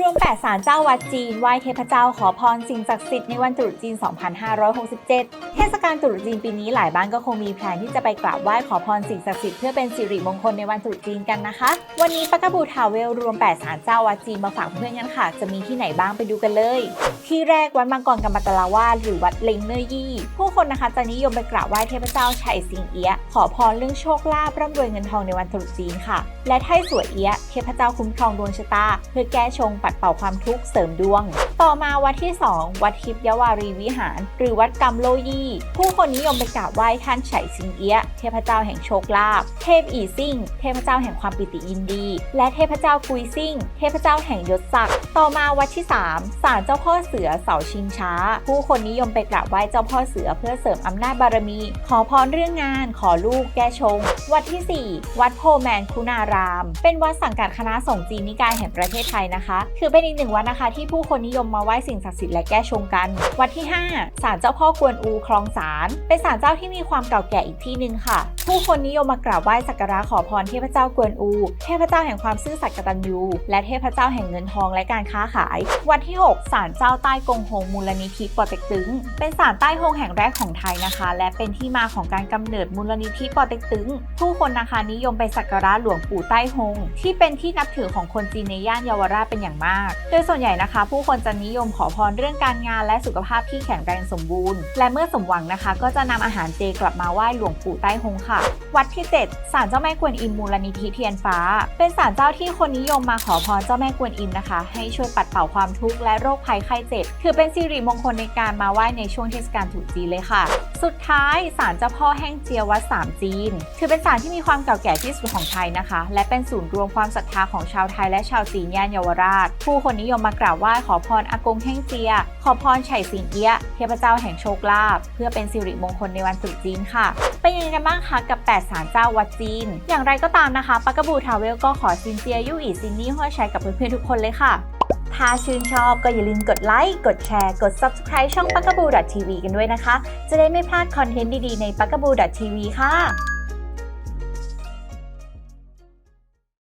รวม 8 ศาลเจ้าวัดจีน ไหว้เทพเจ้าขอพรสิ่งศักดิ์สิทธิ์ในวันตรุษจีน 2567 เทศกาลตรุษจีนปีนี้หลายบ้านก็คงมีแผนที่จะไปกราบไหว้ขอพรสิ่งศักดิ์สิทธิ์เพื่อเป็นสิริมงคลในวันตรุษจีนกันนะคะ วันนี้ปากกบูทาวเวลรวม 8 ศาลเจ้าวัดจีนมาฝากเพื่อนกันค่ะ จะมีที่ไหนบ้างไปดูกันเลย ที่แรกวัดมังกรกำมัตลาวาหรือวัดเล็งเนอยี่ ผู้คนนะคะจะนิยมไปกราบไหว้เทพเจ้าไฉสิงเอียขอพรเรื่องโชคลาภร่ำรวยเงินทองในวันตรุษจีนค่ะ และไทสวยเอียเทพเจ้าคุ้มครองดวงชะตา เพื่อแก้ชงปัดเป่าความทุกข์เสริมดวง ต่อมาวัดที่ 2 วัดทิพยวารีวิหาร หรือวัดกำโลยี่ผู้คนนิยมไปกราบไหว้ท่านไฉสิงเอียะเทพเจ้าแห่งโชคลาภเทพอีซิ่ง เทพเจ้าแห่งความปิติยินดี และเทพเจ้ากุยซิ่ง เทพเจ้าแห่งยศศักดิ์ต่อมาวัดที่ 3 ศาลเจ้าพ่อเสือเสาชิงช้า ผู้คนนิยมไปกราบไหว้เจ้าพ่อเสือเพื่อเสริมอำนาจบารมี ขอพรเรื่องงาน ขอลูกแก้ชง วัดทีสี่4 วัดโพแมนคุณาราม เป็นวัดสังกัดคณะสงฆ์จีนนิกายแห่งประเทศไทยนะคะถือเป็นอีกหนึ่งวัดนะคะ ที่ผู้คนนิยมมาไหว้สิ่งศักดิ์สิทธิ์และแก้ชงกัน วัดที่ 5ศาลเจ้าพ่อกวนอูคลองสารเป็นศาลเจ้าที่มีความเก่าแก่อีกที่หนึ่งค่ะ ผู้คนนิยมมากราบไหว้สักการะขอพรเทพเจ้ากวนอู เทพเจ้าแห่งความซื่อสัตย์กตัญญูและเทพเจ้าแห่งเงินทองและการค้าขาย วัดที่ 6ศาลเจ้าใต้กงหงมูลนิธิปอเต็กตึง เป็นศาลใต้ฮงแห่งแรกของไทยนะคะ และเป็นที่มาของการกำเนิดมูลนิธิปอเต็กตึง ผู้คนนะคะนิยมไปสักการะหลวงปู่ใต้ฮงที่เป็นที่นับถือของคนจีนในย่านเยาวราชเป็นอย่างมาก โดยส่วนใหญ่นะคะ ผู้คนจะนิยมขอพรเรื่องการงานและสุขภาพที่แข็งแรงสมบูรณ์ และเมื่อสมหวังนะคะ ก็จะนำอาหารเจกลับมาไหว้หลวงปู่ใต้ฮงค่ะ วัดที่ 7ศาลเจ้าแม่กวนอิมมูลนิธิเทียนฟ้า เป็นศาลเจ้าที่คนนิยมมาขอพรเจ้าแม่กวนอิมนะคะ ให้ช่วยปัดเป่าความทุกข์และโรคภัยไข้เจ็บ ถือเป็นสิริมงคลในการมาไหว้ในช่วงเทศกาลตรุษจีนเลยค่ะ สุดท้ายศาลเจ้าพ่อแห้งเจียวัดสามจีน ถือเป็นศาลที่มีความเก่าแก่ที่สุดของไทยนะคะ และเป็นศูนย์รวมความศรัทธาของชาวไทยและชาวจีนย่านเยาวราชผู้คนนิยมมากราบไหว้ขอพรอากงแห้งเจีย ขอพรไฉสิงเอี้ยเทพเจ้าแห่งโชคลาภเพื่อเป็นสิริมงคลในวันตรุษจีนค่ะเป็นยังไงกันบ้างคะกับ8ศาลเจ้าวัดจีน อย่างไรก็ตามนะคะปักกะบูทาวเวลก็ขอซินเจียยู่อีซินนี่หัวใช้กับเพื่อนๆทุกคนเลยค่ะ ถ้าชื่นชอบก็อย่าลืมกดไลค์ กดแชร์ กด Subscribe ช่อง p a k a b o o t v กันด้วยนะคะ จะได้ไม่พลาดคอนเทนต์ดีๆใน p a k a b o o t v ค่ะ